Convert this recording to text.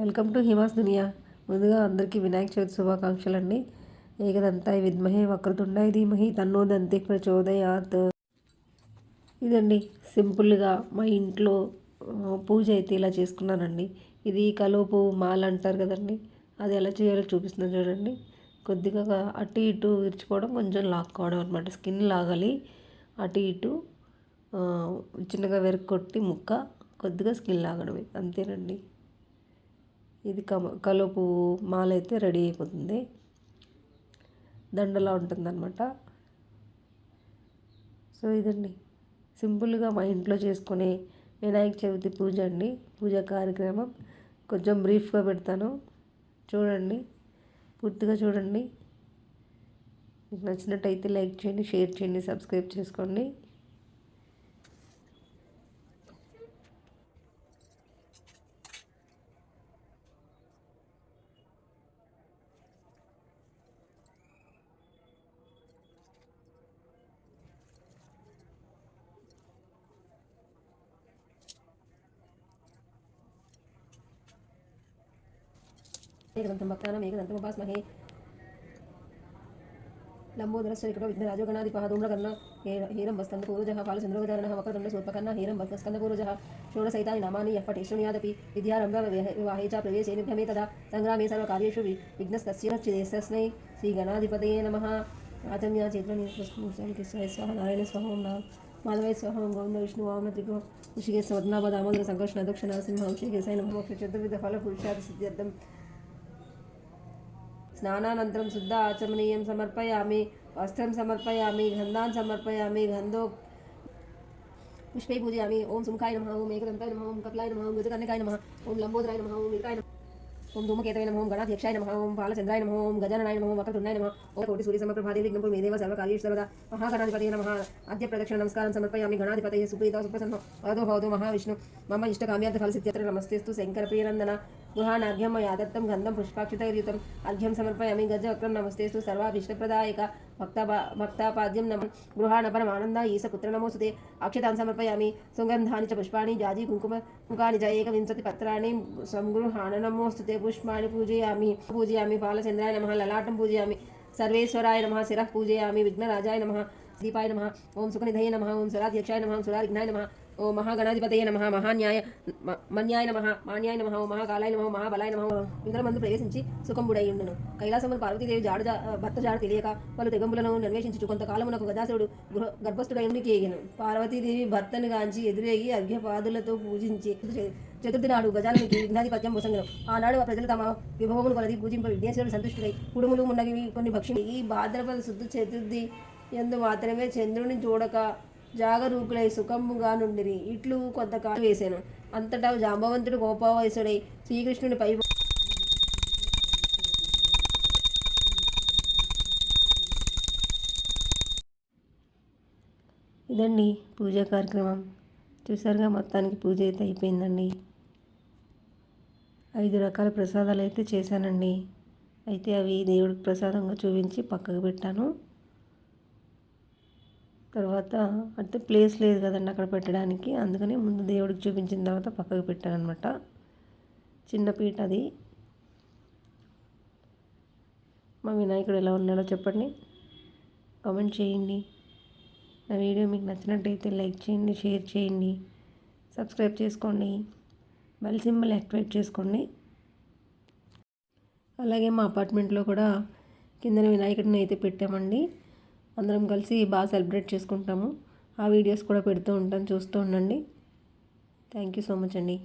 Welcome to Hima's దునియా. ముందుగా అందరికీ వినాయక చవితి శుభాకాంక్షలు అండి ఏకదంతాయ విద్మహే వక్రతుండాయ ధీమహి తన్నో దంతి ప్రచోదయాత్. ఇదండి సింపుల్గా మా ఇంట్లో పూజ అయితే ఇలా చేసుకున్నానండి. ఇది కలుపు మాల అంటారు కదండి అది ఎలా చేయాలో చూపిస్తున్నాను చూడండి. కొద్దిగా అటు ఇటు విరుచుకోవడం కొంచెం లాక్కోవడం అనమాట స్కిన్ లాగాలి అటు ఇటు చిన్నగా వెరక్కొట్టి ముక్క కొద్దిగా స్కిన్ లాగడమే అంతేనండి. ఇది కమ కలుపు మాల అయితే రెడీ అయిపోతుంది. దండలా ఉంటుందన్నమాట. సో ఇదండి. సింపుల్గా మా ఇంట్లో చేసుకునే వినాయక చవితి పూజ అండి. పూజ కార్యక్రమం. కొంచెం బ్రీఫ్గా పెడతాను. చూడండి. పూర్తిగా చూడండి. మీకు నచ్చినట్టయితే లైక్ చేయండి షేర్ చేయండి సబ్స్క్రైబ్ చేసుకోండి. ఏకదంతం భక్తానం ఏకదంతం ఉపాస్మహే. లంబోదరశ్వరికటో విఘ్నరాజో గణాధిప ధూమ్రకర్ణ హీరం వస్కంద పూరుజ పాలచంద్రోదారణ వక్రకర్ణ శూర్పకర్ణ హీరం వస్కంద పూరుజ షోడసైతాని నామాని ఎప్పటేశ్వనియాదపి విద్యారంభ వివాహే చ ప్రవేశే నిభ్యమే తదా సంగ్రామే సర్వకార్యేషు విఘ్నస్తస్యశ్చేస్తస్మై శ్రీగణాధిపతయే నమ ఆచమ్య చేతులని స్వాహ నారాయణ స్వాహ మాధవై స్వాహ గౌండ విష్ణు వామన త్రిగో ఋషికేశ వద్నాభ దామోదర సంకర్షణ దక్షిణ సింహ ఋషికేశాయ ఫల పురుషాది సిద్ధ్యర్థం स्नानानन्तरं शुद्ध आचमनीयं समर्पयामि वस्त्रं समर्पयामि गन्धान् समर्पयामि गन्धो पुष्पे पूजयामि ओम सुमुखाय नमः ओम एकदन्ताय नमः ओम कपिलाय नमः ओम गजकर्णिकाय नमः ओम लम्बोदराय नमः ओम वीरकाय नमः ओम धूमकेतवे नमः ओम गणाध्यक्षाय नमः ओम बालचन्द्राय नमः ओम गजाननाय नमः ओम वक्रतुण्डाय नमः ओम कोटि सूर्य समप्रभाते विघ्नपुर मेदेव सर्वकार्येषु सर्वदा महागणाधिपतये नमः अद्य प्रदक्षिण नमस्कारं समर्पयामि गणाधिपतये सुप्रीतो सुप्रसन्नो अदो भवतु महाविष्णु मम इष्टकाम्यार्थ फलसिद्ध्यत्र नमस्तेस्तु शङ्करप्रियनन्दन गृहाणार्घ्यं मया दत्तं गन्धं पुष्पाक्षितैर्युतम् अर्घ्यं समर्पयामि। गजवक्रं नमस्तेस्तु सर्वाभीष्टप्रदायक भक्ता भक्तापाद्यं नमः। गृहाणपरमानन्दा ईसपुत्र नमोस्तुते अक्षतान् समर्पयामि। सुगन्धानि च पुष्पाणि, जाजी कुङ्कुममुखानि च एकविंशतिपत्राणि संगृहाण नमोस्तुते पुष्पाणि पूजयामि। पूजयामि। बालचन्द्राय नमः। ललाटं पूजयामि। सर्वेश्वराय नमः। शिरः पूजयामि। विघ्नराजाय नमः। दीपाय नमः। ओम सुखनिधये नमः। ओम सुराध्यक्षाय नमः। ओम सुरारिघ्नाय नमः। ఓ మహాగణాధిపతయ నమ మహాన్యాయ మన్యాయ నమ మాన్యాయ నమ ఓ మహాకాలాయ నమ మహాబలాయ నమ ఇంద్రమందు ప్రవేశించి సుఖంబుడై ఉండును. కైలాసమును పార్వతీదేవి జాడు భర్త జాడు తెలియక పలు తెగంబులను అన్వేషించు కొంతకాలమునకు గజాసుడు గృహ గర్భస్థుడై ఎగిను పార్వతీదేవి భర్తను గాంచి ఎదురేగి అర్ఘ్యపాదులతో పూజించి చతుర్థి నాడు గజాలకి విఘ్నాధిపత్యం వసంగం ఆనాడు ప్రజలు తమ విభవమును కొలది పూజింప విఘ్నేశ్వరుడు సంతుష్టుడై. కుడుములు ఉన్నవి కొన్ని భక్షి ఈ భాద్రపద శుద్ధ చతుర్థి ఎందు మాత్రమే చంద్రుని చూడక జాగరూకులై సుఖముగా నుండిరి. ఇట్లు కొంతకాలం వేశాను అంతటా జాంబవంతుడు గోపావయసుడై శ్రీకృష్ణుని పై ఇదండి పూజా కార్యక్రమం. చూసారుగా మొత్తానికి పూజ అయితే అయిపోయిందండి. ఐదు రకాల ప్రసాదాలు అయితే చేశానండి. అయితే అవి దేవుడికి ప్రసాదంగా చూపించి పక్కకు పెట్టాను. తర్వాత అంటే ప్లేస్ లేదు కదండి అక్కడ పెట్టడానికి. అందుకని ముందు దేవుడికి చూపించిన తర్వాత పక్కకు పెట్టాను అనమాట చిన్న పీట అది. మా వినాయకుడు ఎలా ఉన్నాడో చెప్పండి. కామెంట్ చేయండి. నా వీడియో మీకు నచ్చినట్టయితే లైక్ చేయండి షేర్ చేయండి సబ్స్క్రైబ్ చేసుకోండి బెల్ సింబల్ యాక్టివేట్ చేసుకోండి. అలాగే మా అపార్ట్మెంట్లో కూడా కిందన వినాయకుడిని అయితే పెట్టామండి. అందరం కలిసి బాగా సెలబ్రేట్ చేసుకుంటాము. ఆ వీడియోస్ కూడా పెడుతూ ఉంటాను చూస్తూ ఉండండి. థ్యాంక్ యూ సో మచ్ అండి.